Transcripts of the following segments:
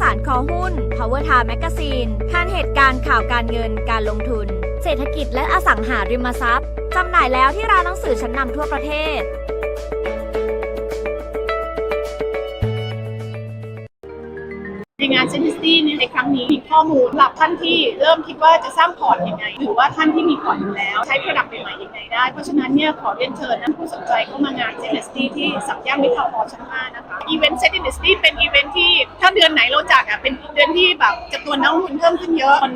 สารคอหุ้น Power Time Magazine ข่านเหตุการณ์ข่าวการเงินการลงทุน เศรษฐกิจและอสังหาริมทรัพย์ จำหน่ายแล้วที่ร้านหนังสือชั้นนำทั่วประเทศ เซนติสตี้ในครั้งนี้มีข้อมูลหรับท่านที่เริ่มคิดว่าจะสร้างพอร์ตยังไง หรือว่าท่านที่มีพอร์ตอยู่แล้ว ใช้ Product ใหม่ๆยังไงได้ เพราะฉะนั้นเนี่ยขอเรียนเชิญท่านผู้สนใจเข้ามางานเซนติสตี้ที่สัมย่านมิทาวอลล์ชั้น5นะคะอีเวนต์เซนติสตี้เป็นอีเวนต์ที่ถ้าเดือนไหนเราจัดอะเป็นเดือนที่แบบจำนวนนักลงทุนเพิ่มขึ้นเยอะคน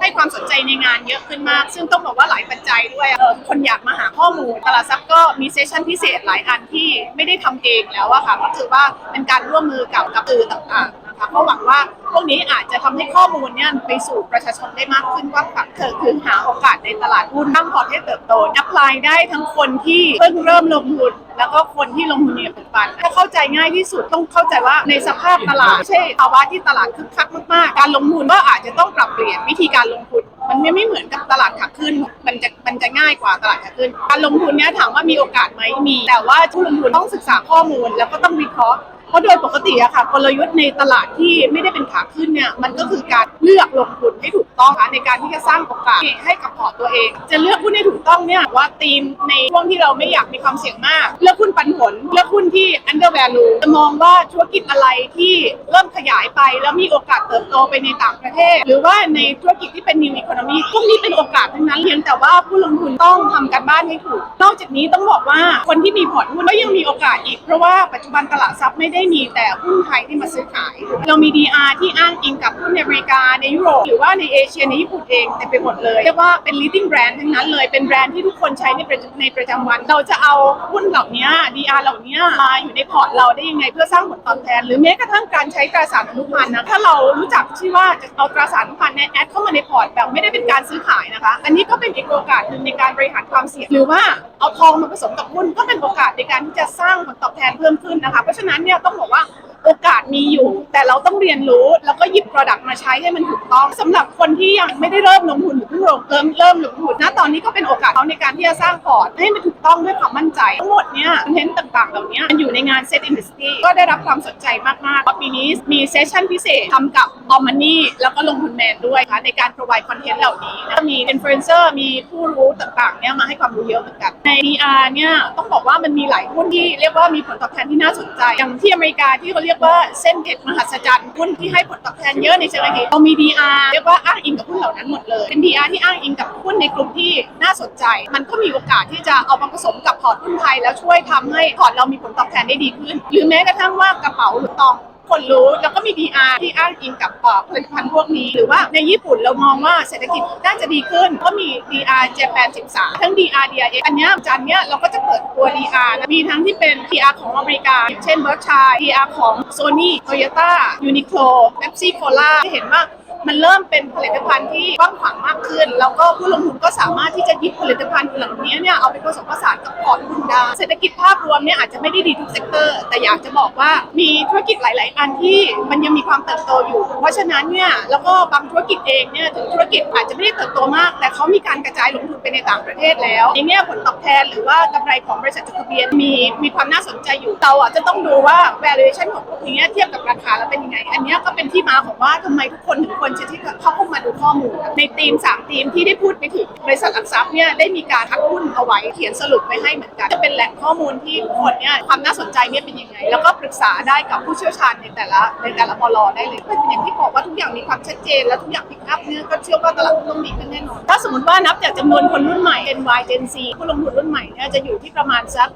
ให้ความสนใจในงานเยอะขึ้นมาก ซึ่งต้องบอกว่าหลายปัจจัยด้วยเออคนอยากมาหาข้อมูลตลาดทรัพย์ก็มีเซสชั่นพิเศษหลายอันที่ไม่ได้ทำเองแล้วอะค่ะก็ถือว่าเป็นการร่วมมือกับกับสื่อต่างๆ คะก็หวังว่าพวกนี้อาจจะทำให้ข้อมูลเนี่ยไปสู่ประชาชนได้มากขึ้นว่าแบบเธอคือหาโอกาสในตลาดหุ้นตั้งพอร์ตให้เติบโตแอพพลายได้ทั้งคนที่เพิ่งเริ่มลงทุนแล้วก็คนที่ลงทุนในปัจจุบันถ้าเข้าใจง่ายที่สุดต้องเข้าใจว่าในสภาพตลาดไม่ใช่ภาวะที่ตลาดคึกคักมากๆ การลงทุนก็อาจจะต้องปรับเปลี่ยนวิธีการลงทุนมันไม่ไม่เหมือนกับตลาดขาขึ้น มันจะมันจะง่ายกว่าตลาดขาขึ้น การลงทุนเนี่ยถามว่ามีโอกาสไหมมี แต่ว่าผู้ลงทุนต้องศึกษาข้อมูล แล้วก็ต้องวิเคราะห์ เพราะโดยปกติอะค่ะกลยุทธ์ในตลาดที่ไม่ได้เป็นขาขึ้นเนี่ยมันก็คือการเลือกลงทุนให้ถูกต้องค่ะในการที่จะสร้างโอกาสให้กับพอร์ตตัวเอง จะเลือกหุ้นให้ถูกต้องเนี่ยว่าทีมในช่วงที่เราไม่อยากมีความเสี่ยงมาก เลือกหุ้นปันผลเลือกหุ้นที่ under value จะมองว่าธุรกิจอะไรที่เริ่มขยายไป แล้วมีโอกาสเติบโตไปในต่างประเทศ หรือว่าในธุรกิจที่เป็น new economy พวกนี้เป็นโอกาสทั้งนั้นเพียงแต่ว่าผู้ลงทุนต้องทำการบ้านให้ถูกนอกจากนี้ต้องบอกว่าคนที่มีพอร์ตหุ้นก็ยังมีโอกาสอีกเพราะว่าปัจจุบันตลาดทรัพย์ไม่ได้มีแต่หุ้นไทยที่มาซื้อขาย เรามี DR ที่อ้างอิงกับหุ้นในอเมริกาในยุโรปหรือว่าในเอเชียในญี่ปุ่นเองเต็มไปหมดเลยเรียกว่าเป็น leading brand ทั้งนั้นเลยเป็นแบรนด์ที่ทุกคนใช้ในในประจำวัน เราจะเอาหุ้นเหล่านี้ DR เหล่านี้มาอยู่ในพอร์ตเราได้ยังไงเพื่อสร้างผลตอบแทน หรือแม้กระทั่งการใช้ตราสารอนุพันธ์นะถ้าเรารู้จักที่ว่าจะเอาตราสารอนุพันธ์เนี่ยแอดเข้ามาในพอร์ตแบบไม่ได้เป็นการซื้อขายนะคะ อันนี้ก็เป็นอีกโอกาสหนึ่งในการบริหารความเสี่ยงหรือว่าเอาทองมาผสมกับหุ้นก็เป็นโอกาสในการที่จะสร้างผลตอบแทนเพิ่มขึ้นนะคะ เพราะฉะนั้นเนี่ยต้องบอกว่าโอกาสมีอยู่ แต่เราต้องเรียนรู้แล้วก็หยิบ Product มาใช้ให้มันถูกต้องสำหรับคนที่ยังไม่ได้เริ่มลงทุนหรือเพิ่งเริ่มเริ่มลงทุนนะตอนนี้ก็เป็นโอกาสเขาในารที่จะสร้างพอร์ตให้มันถูกต้องด้วยความมั่นใจ ทั้งหมดเนี่ยคอนเทนต์ต่างๆ เหล่านี้มันอยู่ในงาน Set Industry ก็ได้รับความสนใจมากๆเพราะปีนี้มีเซสชั่นพิเศษทำกับ a l m o ney แล้วก็ลงทุนแมนด้วยค่ะในการ provide คอนเทนต์เหล่านี้แล้วมี influencer มีผู้รู้ต่างๆเนี่ยมาให้ความรู้เยอะเหมือนกันใน DR เนี่ยต้องบอกว่ามันมีหลายหุ้นที่เรียกว่ามีผลตอบแทนที่น่าสนใจ อย่างที่อเมริกาที่เขาเรียกว่าเส้นเด็ดมหัศจรรย์หุ้นที่ให้ผลตอบแทนเยอะในเชิงเทคเรามี DR เรียกว่าอ้างอิงกับหุ้นเหล่านั้นหมดเลยเป็น DR ที่อ้างอิงกับหุ้นในกลุ่มที่น่าสนใจมันก็็มีโอกาสที่จะเอามาผสมกับพอร์ตหุ้นไทย แล้วช่วยทำให้พอร์ตเรามีผลตอบแทนได้ดีขึ้น หรือแม้กระทั่งว่ากระเป๋าหรือตองคนรู้แล้วก็มี DR ที่อ้างอิงกับผลิตภัณฑ์พวกนี้ หรือว่าในญี่ปุ่นเรามองว่าเศรษฐกิจน่าจะดีขึ้น ก็มี DR Japan 13 ทั้ง DR DRX อันนี้จันเนี้ยเราก็จะเปิดตัว DR นะมีทั้งที่เป็น DR ของอเมริกา เช่น Berkshire DR ของ Sony Toyota Uniqlo Pepsi Cola จะเห็นว่า มันเริ่มเป็นผลิตภัณฑ์ที่กว้างขวางมากขึ้น แล้วก็ผู้ลงทุนก็สามารถที่จะหยิบผลิตภัณฑ์เหล่านี้เนี่ยเอาไปผสมผสานกับพอร์ตหุ้นได้เศรษฐกิจภาพรวมเนี่ยอาจจะไม่ได้ดีทุกเซกเตอร์ แต่อยากจะบอกว่ามีธุรกิจหลาย ๆ อันที่มันยังมีความเติบโตอยู่ เพราะฉะนั้นเนี่ยแล้วก็บางธุรกิจเองเนี่ยถึงธุรกิจอาจจะไม่ได้เติบโตมาก แต่เขามีการกระจายลงทุนไปในต่างประเทศแล้วในแง่ผลตอบแทนหรือว่ากำไรของบริษัทจดทะเบียนมีมีความน่าสนใจอยู่เราอะจะต้องดูว่า valuation ของพวกนี้เทียบกับราคาแล้วเป็นยังไง อันนี้ก็เป็นที่มาของว่าทำไมทุกคนถึงควรจะที่เข้ามาดูข้อมูล ในทีม 3 ทีมที่ได้พูดไปถึงบริษัทหลักทรัพย์เนี่ยได้มีการทักหุ้นเอาไว้เขียนสรุปไว้ให้เหมือนกัน จะเป็นแหล่งข้อมูลที่คนเนี่ยความน่าสนใจเนี่ยเป็นยังไง แล้วก็ปรึกษาได้กับผู้เชี่ยวชาญในแต่ละในแต่ละบลได้เลยเป็นอย่างที่บอ กอย่างมีความชัดเจน และทุกอย่างพิกอัพเนี่ยก็เชื่อว่าตลาดหุ้ต้องดีขึ้นแน่นอน ถ้าสมมติว่านับจากจำนวนคนรุ่นใหม่ Gen Y Gen Z ผู้ลงทุนรุ่นใหม่เนี่ยจะอยู่ที่ประมาณสัก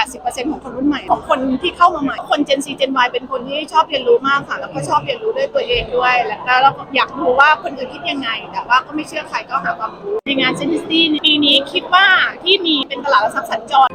70-80%ของคนรุ่นใหม่ของคนที่เข้ามาใหม่คน Gen Z Gen Y เป็นคนที่ชอบเรียนรู้มากค่ะแล้วก็ชอบเรียนรู้ด้วยตัวเองด้วยแล้วก็อยากรู้ว่าคนอื่นคิดยังไง แต่ว่าก็ไม่เชื่อใครก็หาความรู้ในงาน Gen Z ปีนี้คิดว่าที่มีเป็นตลาดหลักทรัพย์สัญจร